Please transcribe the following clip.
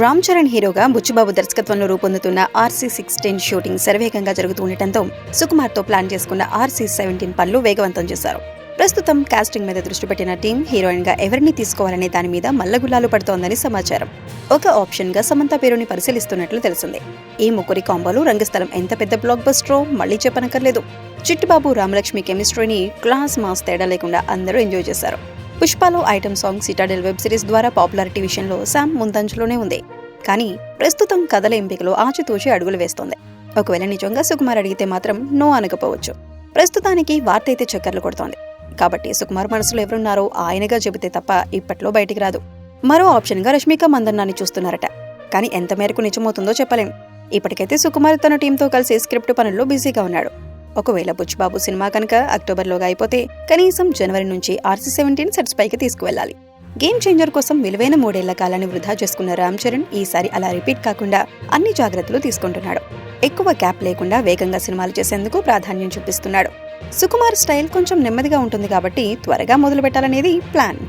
రామ్ చరణ్ హీరోగా బుచ్చుబాబు దర్శకత్వంలో రూపొందుతున్న ఆర్సీ సిక్స్టీన్ షూటింగ్ శరవేగంగా జరుగుతూ ఉండటంతో సుకుమార్తో ప్లాన్ చేసుకున్న ఆర్సీ సెవెంటీన్ పనులు వేగవంతం చేశారు. ప్రస్తుతం కాస్టింగ్ మీద దృష్టి పెట్టిన టీం హీరోయిన్గా ఎవరిని తీసుకోవాలనే దాని మీద మల్లగుల్లాలు పడుతోందని సమాచారం. ఒక ఆప్షన్గా సమంత పేరుని పరిశీలిస్తున్నట్లు తెలిసింది. ఈ ముగ్గురి కాంబోలు రంగస్థలం ఎంత పెద్ద బ్లాక్ బస్టరో మళ్ళీ చెప్పనక్కర్లేదు. చిట్టుబాబు రామలక్ష్మి కెమిస్ట్రీని క్లాస్ మాస్ తేడా లేకుండా అందరూ ఎంజాయ్ చేశారు. పుష్పలో item song Citadel web series ద్వారా పాపులారిటీ విషయంలో శామ్ ముందంజలోనే ఉంది. కానీ ప్రస్తుతం కథల ఎంపికలో ఆచితూచి అడుగులు వేస్తోంది. ఒకవేళ నిజంగా సుకుమార్ అడిగితే మాత్రం నో అనకపోవచ్చు. ప్రస్తుతానికి వార్త అయితే చక్కర్లు కొడుతోంది. కాబట్టి సుకుమార్ మనసులో ఎవరున్నారో ఆయనగా చెబితే తప్ప ఇప్పట్లో బయటికి రాదు. మరో ఆప్షన్గా రష్మిక మందన్నాని చూస్తున్నారట. కానీ ఎంత మేరకు నిజమవుతుందో చెప్పలేం. ఇప్పటికైతే సుకుమార్ తన టీంతో కలిసి స్క్రిప్ట్ పనుల్లో బిజీగా ఉన్నాడు. ఒకవేళ బుచ్చిబాబు సినిమా కనుక అక్టోబర్లోగా అయిపోతే కనీసం జనవరి నుంచి ఆర్సీ సెవెంటీన్ సెట్స్ పైకి తీసుకువెళ్ళాలి. గేమ్ చేంజర్ కోసం విలువైన మూడేళ్ళ కాలాన్ని వృధా చేసుకున్న రామ్ చరణ్ ఈసారి అలా రిపీట్ కాకుండా అన్ని జాగ్రత్తలు తీసుకుంటున్నాడు. ఎక్కువ గ్యాప్ లేకుండా వేగంగా సినిమాలు చేసేందుకు ప్రాధాన్యం చూపిస్తున్నాడు. సుకుమార్ స్టైల్ కొంచెం నెమ్మదిగా ఉంటుంది కాబట్టి త్వరగా మొదలు పెట్టాలనేది ప్లాన్.